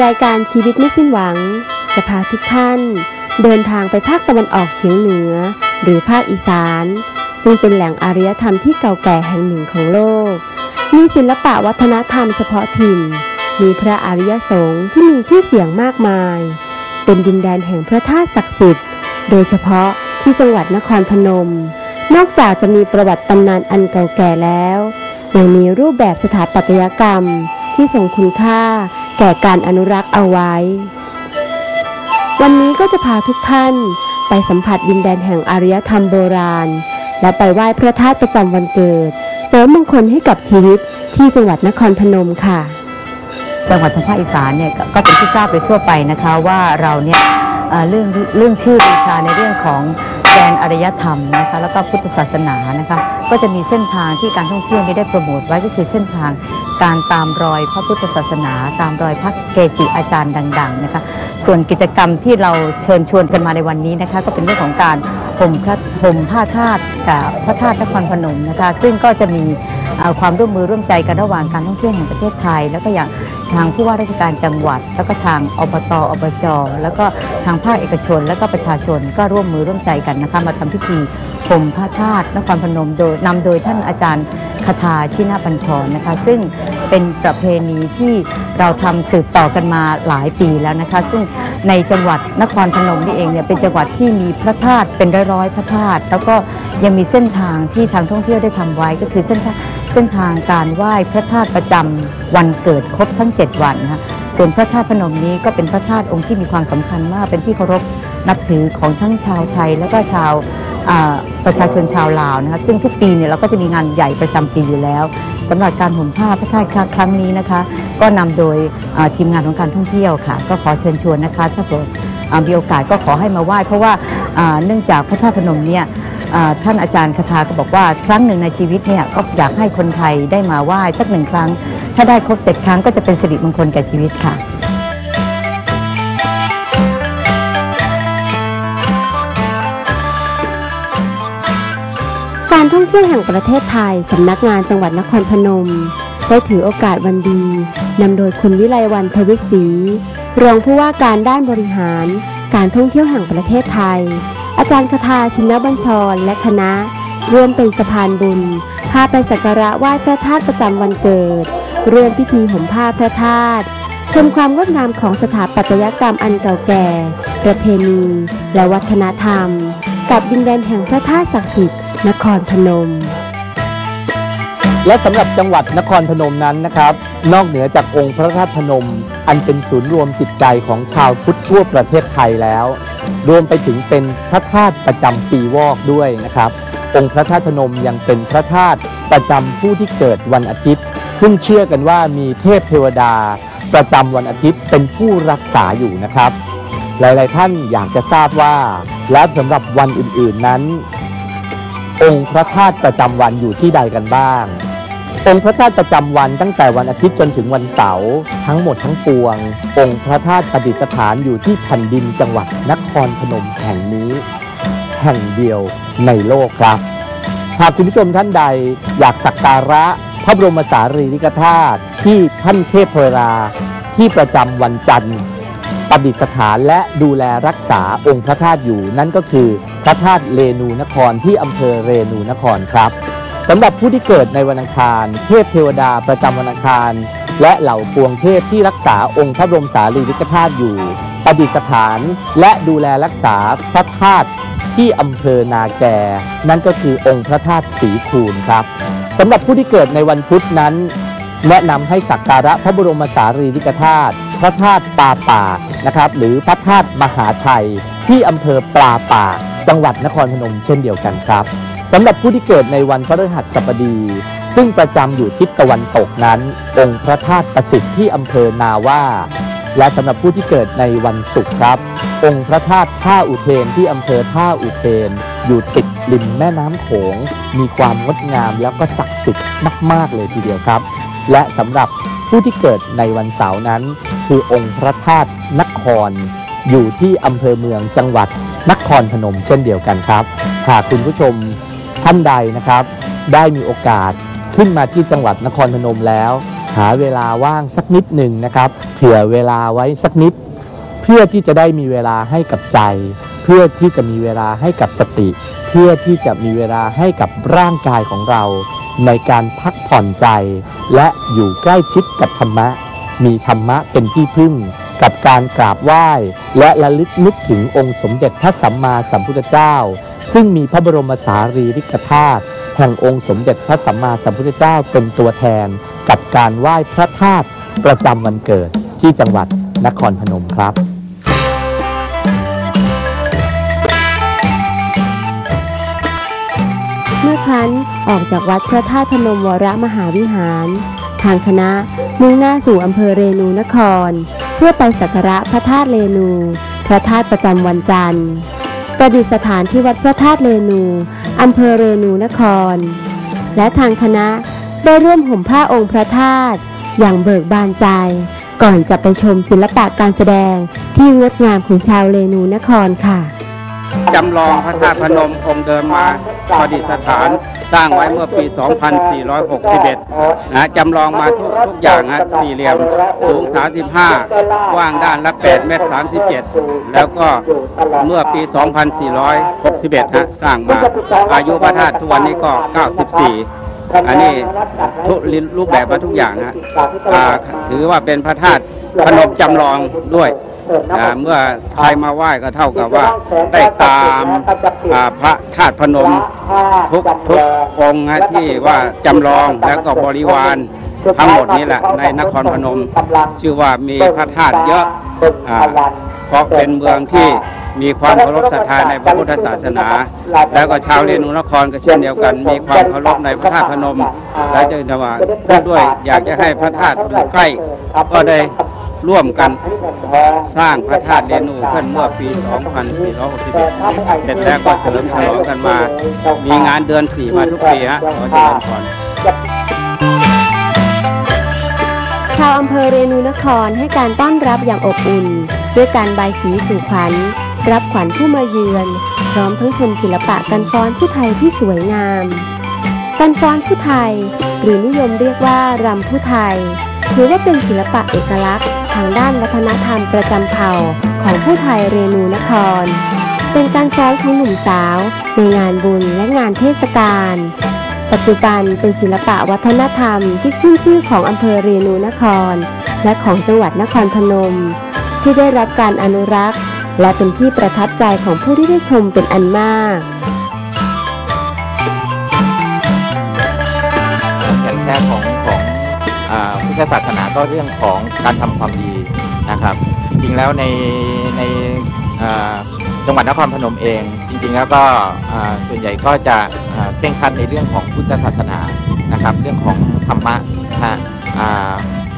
รายการชีวิตไม่สิ้นหวัง จะพาทุกท่าน เดินทางไปภาคตะวันออกเฉียงเหนือ หรือภาคอีสาน ซึ่งเป็นแหล่งอารยธรรมที่เก่าแก่แห่งหนึ่งของโลก มีศิลปะวัฒนธรรมเฉพาะถิ่น มีพระอริยสงฆ์ที่มีชื่อเสียงมากมาย เป็นดินแดนแห่งพระธาตุศักดิ์สิทธิ์ โดยเฉพาะที่จังหวัดนครพนม นอกจากจะมีประวัติตำนานอันเก่าแก่แล้วยังมีรูปแบบสถาปัตยกรรมที่ทรงคุณค่า ก่การอนุรักษ์เอาไว้ วันนี้ก็จะพาทุกท่านไปสัมผัสดินแดนแห่งอารยธรรมโบราณ และไปไหว้พระธาตุประจำวันเกิดเสริมมงคลให้กับชีวิตที่จังหวัดนครพนมค่ะ จังหวัดทางภาคอีสานเนี่ยก็เป็นที่ทราบโดยทั่วไปนะคะว่าเราเนี่ยเอ่อเรื่องเรื่องชื่อบูชาในเรื่องของแดนอารยธรรมนะคะแล้วก็พุทธศาสนานะคะก็จะมีเส้นทางที่การท่องเที่ยวนี้ได้โปรโมทไว้ก็คือเส้นทาง การตามรอยพระพุทธศาสนา ตามรอยพระเกจิอาจารย์ดัง ๆ นะคะ ส่วนกิจกรรมที่เราเชิญชวนกันมาในวันนี้นะคะ ก็เป็นเรื่องของการห่มพระห่มผ้าธาตุกับพระธาตุนครพนมนะคะ ซึ่งก็จะมี ความร่วมมือร่วมใจกันระหว่างการท่องเที่ยวแห่งประเทศไทย แล้วก็อย่างทางผู้ว่าราชการจังหวัด แล้วก็ทางอบตอบจแล้วก็ทางภาคเอกชน แล้วก็ประชาชนก็ร่วมมือร่วมใจกันนะคะมาทำพิธีห่มผ้าธาตุนครพนมโดยนำโดยท่านอาจารย์คาถาชินาปัญชรนะคะ ซึ่งเป็นประเพณีที่เราทำสืบต่อกันมาหลายปีแล้วนะคะ ซึ่งในจังหวัดนครพนมนี่เองเนี่ยเป็นจังหวัดที่มีพระธาตุเป็นร้อยๆพระธาตุแล้วก็ยังมีเส้นทางที่ทางท่องเที่ยวได้ทำไว้ก็คือเส้นทางเส้นทางการไหว้พระธาตุประจำวันเกิดครบทั้ง 7 วันนะคะส่วนพระธาตุพนมนี้ก็เป็นพระธาตุองค์ที่มีความสำคัญมาก เป็นที่เคารพนับถือของทั้งชาวไทย แล้วก็ชาวประชาชนชาวลาวนะคะซึ่งทุกปีเนี่ยเราก็จะมีงานใหญ่ประจำปีอยู่แล้วสำหรับการห่มผ้าพระธาตุครั้งนี้นะคะ ก็นำโดยทีมงานของการท่องเที่ยวค่ะ ก็ขอเชิญชวนนะคะถ้าเกิดมีโอกาสก็ขอให้มาไหว้เพราะว่าเนื่องจากพระธาตุพนมเนี่ย ท่านอาจารย์คาถาก็บอกว่าครั้งหนึ่งในชีวิตเนี่ยก็อยากให้คนไทยได้มาไหว้สักหนึ่งครั้ง ถ้าได้ครบเจ็ดครั้งก็จะเป็นสิริมงคลแก่ชีวิตค่ะการท่องเที่ยวแห่งประเทศไทย สำนักงานจังหวัดนครพนม ได้ถือโอกาสวันดี นำโดยคุณวิไลวันทวิศรีรองผู้ว่าการด้านบริหาร การท่องเที่ยวแห่งประเทศไทย อาจารย์คทาชินบัญชรและคณะ ร่วมเป็นสะพานบุญ พาไปสักการะไหว้พระธาตุประจำวันเกิดร่วมพิธีห่มผ้าพระธาตุชมความงดงามของสถาปัตยกรรมอันเก่าแก่ ประเพณี และวัฒนธรรม กับดินแดนแห่งพระธาตุศักดิ์สิทธิ์นครพนม และสำหรับจังหวัดนครพนมนั้นนะครับ นอกเหนือจากองค์พระธาตุพนม อันเป็นศูนย์รวมจิตใจของชาวพุทธทั่วประเทศไทยแล้ว รวมไปถึงเป็นพระธาตุประจำปีวอกด้วยนะครับ องค์พระธาตุพนมยังเป็นพระธาตุประจำผู้ที่เกิดวันอาทิตย์ ซึ่งเชื่อกันว่ามีเทพเทวดา ประจำวันอาทิตย์เป็นผู้รักษาอยู่นะครับ หลาย ๆ ท่านอยากจะทราบว่า แล้วสำหรับวันอื่น ๆ นั้น องค์พระธาตุประจำวันอยู่ที่ใดกันบ้าง องค์พระธาตุประจำวันตั้งแต่วันอาทิตย์จนถึงวันเสาร์ทั้งหมดทั้งปวง องค์พระธาตุประดิษฐานอยู่ที่แผ่นดินจังหวัดนครพนมแห่งนี้ แห่งเดียวในโลกครับหากคุณผู้ชมท่านใดอยากสักการะพระบรมสารีริกธาตุที่ท่านเทพเทวราที่ประจำวันจันทร์ประดิษฐานและดูแลรักษาองค์พระธาตุอยู่นั่นก็คือ พระธาตุเรนูนครที่อำเภอเรนูนครครับำหรับผู้ที่เกิดในวันอังคาร เทพเทวดาประจำวันอังคาร และเหล่าปวงเทพที่รักษาองค์พระบรมสารีริกธาตุอยู่ประดิษฐานและดูแลรักษาพระธาตุที่อำเภอนาแก นั่นก็คือองค์พระธาตุสีคูณครับสำหรับผู้ที่เกิดในวันพุธนั้น แนะนำให้สักการะพระบรมสารีริกธาตุพระธาตุปาปากนะครับ หรือพระธาตุมหาชัย ที่อำเภอปลาปากจังหวัดนครพนมเช่นเดียวกันครับ สำหรับผู้ที่เกิดในวันพฤหัสบดี ซึ่งประจำอยู่ทิศตะวันตกนั้น องค์พระธาตุประสิทธิ์ที่อำเภอนาว่าและสำหรับผู้ที่เกิดในวันศุกร์ครับ องค์พระธาตุท่าอุเทนที่อำเภอท่าอุเทน อยู่ติดริมแม่น้ำโขง มีความงดงามแล้วก็ศักดิ์สิทธิ์มาก ๆ เลยทีเดียวครับ และสำหรับผู้ที่เกิดในวันเสาร์นั้น คือองค์พระธาตุนคครอยู่ที่อำเภอเมืองจังหวัดนครพนมเช่นเดียวกันครับหากคุณผู้ชม ท่านใดนะครับ ได้มีโอกาสขึ้นมาที่จังหวัดนครพนมแล้ว หาเวลาว่างสักนิดหนึ่งนะครับ เผื่อเวลาไว้สักนิด เพื่อที่จะได้มีเวลาให้กับใจ เพื่อที่จะมีเวลาให้กับสติ เพื่อที่จะมีเวลาให้กับร่างกายของเรา ในการพักผ่อนใจ และอยู่ใกล้ชิดกับธรรมะ มีธรรมะเป็นที่พึ่ง กับการกราบไหว้ และระลึกนึกถึงองค์สมเด็จพระสัมมาสัมพุทธเจ้า ซึ่งมีพระบรมสารีริกธาตุแห่งองค์สมเด็จพระสัมมาสัมพุทธเจ้าเป็นตัวแทน กับการไหว้พระธาตุประจำวันเกิดที่จังหวัดนครพนมครับเมื่อครั้นออกจากวัดพระธาตุพนมวรมหาวิหาร ทางคณะมุ่งหน้าสู่อำเภอเรนูนคร พื่อไปสักการะพระธาตุเรนู พระธาตุประจำวันจันทร์ ประดิษฐานที่วัดพระธาตุเรนูอำเภอเรนูนคร และทางคณะได้ร่วมห่มผ้าองค์พระธาตุอย่างเบิกบานใจ ก่อนจะไปชมศิลปะการแสดงที่งดงามของชาวเรนูนครค่ะ จำลองพระธาตุพนมองค์เดิมมาประดิษฐานสร้างไว้เมื่อปี 2461 นะจำลองมาทุกทุกอย่างฮะสี่เหลี่ยมสูง 35 กว้างด้านละ 8 เมตร 37 แล้วก็เมื่อปี 2461 ฮะ สร้างมาอายุพระธาตุทุกวันนี้ก็ 94อันนี้ทุกรูปแบบมาทุกอย่างฮะถือว่าเป็นพระธาตุพนมจำลองด้วย เมื่อใครมาไหว้ก็เท่ากับว่าได้ตามอ่าพระธาตุพนมทุกทุกองค์ฮะที่ว่าจำลองแล้วก็บริวารทั้งหมดนี้แหละในนครพนม ชื่อว่ามีพระธาตุเยอะอ่าเพราะเป็นเมืองที่มีความเคารพศรัทธาในพระพุทธศาสนา แล้วก็ชาวเรนูนครก็เช่นเดียวกัน มีความเคารพในพระธาตุพนม และจะจะว่าพูดด้วยอยากจะให้พระธาตุอยู่ใกล้ก็ได้ ร่วมกันสร้างพระธาตุเรนูขึ้นเมื่อปี 2461 เสร็จแล้วก็เฉลิมฉลองกันมา มีงานเดือน4มาทุกปีฮะขอเจริญพรชาวอำเภอเรนูนครให้การต้อนรับอย่างอบอุ่น ด้วยการบายสีสู่ขวัญ รับขวัญผู้มาเยือน พร้อมทั้งชมศิลปะการฟ้อนผู้ไทยที่สวยงามการฟ้อนผู้ไทย หรือนิยมเรียกว่ารำผู้ไทย ถือว่าเป็นศิลปะเอกลักษณ์ ทางด้านวัฒนธรรมประจำเผ่าของผู้ไทยเรนูนคร เป็นการฟ้อนของหนุ่มสาว ในงานบุญและงานเทศกาล ปัจจุบันเป็นศิลปะวัฒนธรรมที่ขึ้นชื่อของอำเภอเรนูนคร และของจังหวัดนครพนม ที่ได้รับการอนุรักษ์ และเป็นที่ประทับใจของผู้ที่ได้ชมเป็นอันมากแก่นแท้ของ พุทธศาสนาก็เรื่องของการทำความดีนะครับ จริงๆแล้วในในจังหวัดนครพนมเอง จริงๆแล้วก็ส่วนใหญ่ก็จะเคร่งครัดในเรื่องของพุทธศาสนานะครับ เรื่องของธรรมะนะฮะ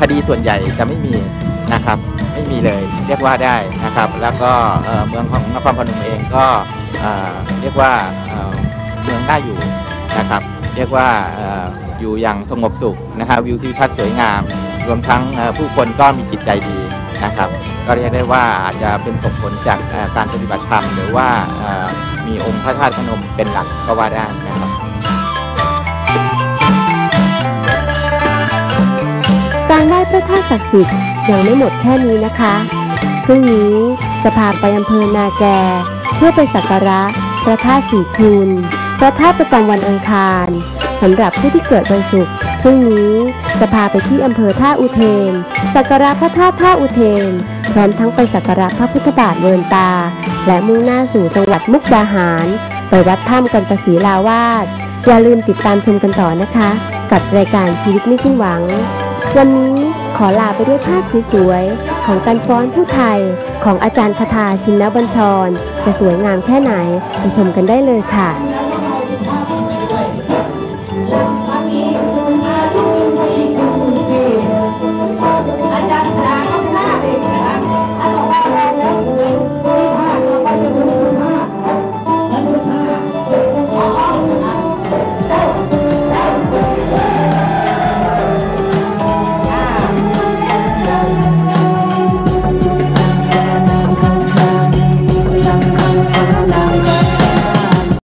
คดีส่วนใหญ่จะไม่มีนะครับไม่มีเลยเรียกว่าได้นะครับ แล้วก็เมืองของนครพนมเองก็เรียกว่าเมืองน่าอยู่นะครับ เรียกว่า อยู่อย่างสงบสุขนะครับวิวทิวทัศน์สวยงาม รวมทั้งผู้คนก็มีจิตใจดีนะครับ ก็เรียกได้ว่าอาจจะเป็นส่งผลจากการปฏิบัติธรรม หรือว่ามีองค์พระธาตุพนมเป็นหลักก็ว่าได้นะครับการไหว้พระธาตุศักดิ์สิทธิ์ยังไม่หมดแค่นี้นะคะพรุ่งนี้จะพาไปอำเภอนาแก เพื่อไปสักการะพระธาตุสีคูณพระธาตุประจำวันอังคาร สำหรับผู้ที่เกิดวันศุกร์พรุ่งนี้จะพาไปที่อำเภอท่าอุเทน สักการะพระธาตุท่าอุเทน พร้อมทั้งไปสักการะพระพุทธบาทเวินตา และมุ่งหน้าสู่จังหวัดมุกดาหาร ไปวัดถ้ำกันตศรีลาวาสอย่าลืมติดตามชมกันต่อนะคะ กับรายการชีวิตไม่สิ้นหวัง วันนี้ขอลาไปด้วยภาพสวยๆของการฟ้อนผู้ไทย ของอาจารย์คาทาชินบัญชร จะสวยงามแค่ไหนไปชมกันได้เลยค่ะ